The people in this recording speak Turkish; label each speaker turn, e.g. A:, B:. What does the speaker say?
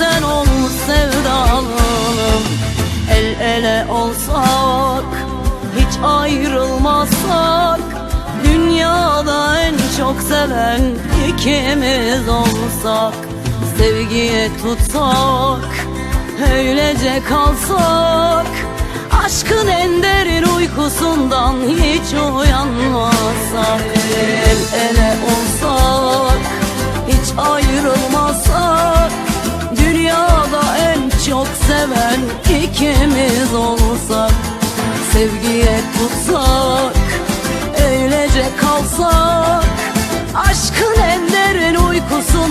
A: sen ol sevdalım. El ele olsak hiç ayrılmasak Dünyada en çok seven ikimiz olsak Sevgiye tutsak öylece kalsak Aşkın en derin uykusundan hiç uyanmasak. El ele olsak seven ikimiz olsak Sevgiye tutsak öylece kalsak Aşkın en derin uyanmasak